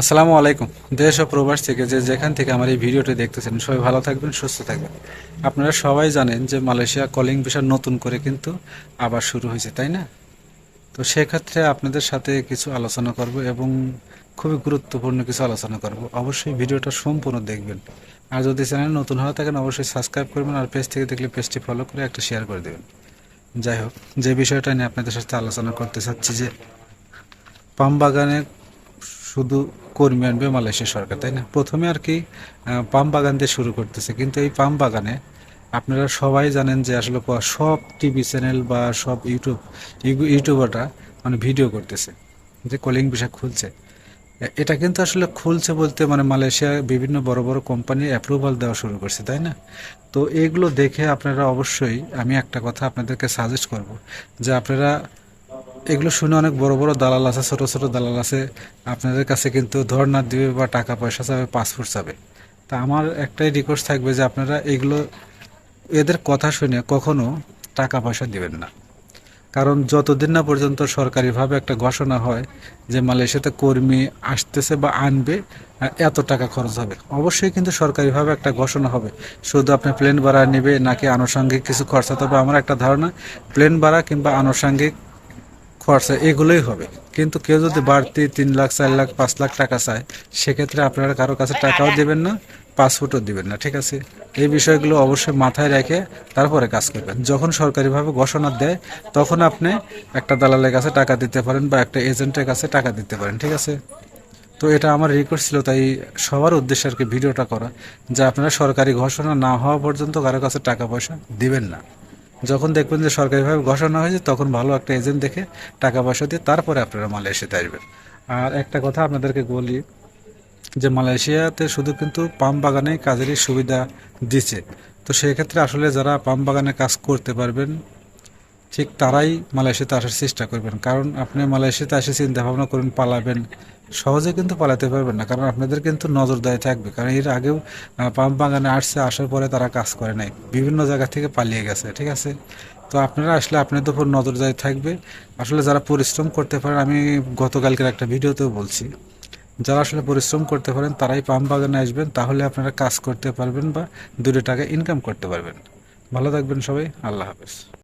আসসালামু আলাইকুম। দেশ ও প্রবাস থেকে যে যেখান থেকে আমার এই ভিডিওটি দেখতেছেন, সবাই ভালো থাকবেন, সুস্থ থাকবেন। আপনারা সবাই জানেন যে মালয়েশিয়া কলিং ভিসা নতুন করে কিন্তু আবার শুরু হয়েছে, তাই না? তো সেক্ষেত্রে আপনাদের সাথে কিছু আলোচনা করব এবং খুবই গুরুত্বপূর্ণ কিছু আলোচনা করব। অবশ্যই ভিডিওটা সম্পূর্ণ দেখবেন। আর যদি চ্যানেল নতুন হয়ে থাকেন, অবশ্যই সাবস্ক্রাইব করবেন আর পেজ থেকে দেখলে পেজটি ফলো করে একটা শেয়ার করে দেবেন। যাই হোক, যে বিষয়টা নিয়ে আপনাদের সাথে আলোচনা করতে চাচ্ছি যে পাম বাগানে শুধু কর্মী আনবে মালয়েশিয়া সরকার, তাই না? প্রথমে আর কি পাম বাগান দিয়ে শুরু করতেছে। কিন্তু এই পাম বাগানে আপনারা সবাই জানেন যে আসলে সব টিভি চ্যানেল বা সব ইউটিউব, ইউ- ইউটিউবাররা মানে ভিডিও করতেছে যে কলিং বিষয় খুলছে। এটা কিন্তু আসলে খুলছে বলতে মানে মালয়েশিয়া বিভিন্ন বড় বড় কোম্পানি অ্যাপ্রুভাল দেওয়া শুরু করছে, তাই না? তো এগুলো দেখে আপনারা অবশ্যই, আমি একটা কথা আপনাদেরকে সাজেস্ট করব যে আপনারা এগুলো শুনে অনেক বড় বড় দালাল আছে, ছোট ছোট দালাল আছে। আপনাদের কাছে কিন্তু ধর্ণা দিবে বা টাকা পয়সা চাবে পাসপোর্ট চাবে। তা আমার একটাই রিকোয়েস্ট থাকবে যে আপনারা এগুলো, এদের কথা শুনে কখনো টাকা পয়সা দিবেন না। কারণ যতদিন না পর্যন্ত সরকারিভাবে একটা ঘোষণা হয় যে মালয়েশিয়াতে কর্মী আসতেছে বা আনবে এত টাকা খরচ হবে, অবশ্যই কিন্তু সরকারিভাবে একটা ঘোষণা হবে। শুধু আপনি প্লেন ভাড়া নেবে নাকি আনুষঙ্গিক কিছু খরচা তবে আমার একটা ধারণা প্লেন ভাড়া কিংবা আনুষঙ্গিক খরচা এগুলোই হবে। কিন্তু কেউ যদি বাড়তি তিন লাখ, চার লাখ, পাঁচ লাখ টাকা চায়, সেক্ষেত্রে আপনারা কারও কাছে টাকাও দেবেন না, পাসপোর্টও দিবেন না, ঠিক আছে? এই বিষয়গুলো অবশ্যই মাথায় রেখে তারপরে কাজ করবেন। যখন সরকারিভাবে ঘোষণা দেয়, তখন আপনি একটা দালালের কাছে টাকা দিতে পারেন বা একটা এজেন্টের কাছে টাকা দিতে পারেন, ঠিক আছে? তো এটা আমার রিকোয়েস্ট ছিল, তাই সবার উদ্দেশ্যে আর কি ভিডিওটা করা, যে আপনারা সরকারি ঘোষণা না হওয়া পর্যন্ত কারও কাছে টাকা পয়সা দিবেন না। যখন দেখবেন যে সরকারিভাবে ঘোষণা হয়েছে, তখন ভালো একটা এজেন্ট দেখে টাকা পয়সা দিয়ে তারপরে আপনারা মালয়েশিয়াতে আসবেন। আর একটা কথা আপনাদেরকে বলি, যে মালয়েশিয়াতে শুধু কিন্তু পাম বাগানে কাজেরই সুবিধা দিচ্ছে। তো সেক্ষেত্রে আসলে যারা পাম বাগানে কাজ করতে পারবেন, ঠিক তারাই মালয়েশিয়াতে আসার চেষ্টা করবেন। কারণ আপনি মালয়েশিয়াতে এসে চিন্তা ভাবনা করুন, পালাবেন। সহজে কিন্তু পালাতে পারবেন না কারণ আপনাদের কিন্তু নজরদারি থাকবে। কারণ এর আগেও আহ, পাম বাগানে আসছে আসার পরে তারা কাজ করে নাই। বিভিন্ন জায়গা থেকে পালিয়ে গেছে ঠিক আছে? তো আপনারা আসলে আপনাদের উপর নজরদারি থাকবে। আসলে যারা পরিশ্রম করতে পারেন আমি গতকালকের একটা ভিডিওতেও বলছি। যারা আসলে পরিশ্রম করতে পারেন তারাই পাম বাগানে আসবেন তাহলে আপনারা কাজ করতে পারবেন বা দুটো টাকা ইনকাম করতে পারবেন। ভালো থাকবেন সবাই আল্লাহ হাফেজ।